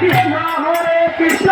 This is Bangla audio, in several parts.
কৃষ্ণ হরে কৃষ্ণ।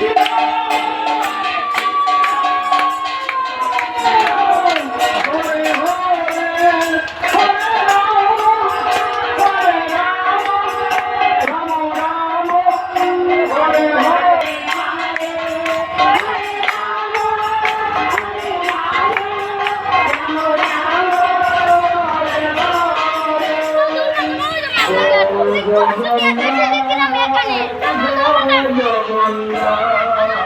হরে কৃষ্ণ 我们拥抱狂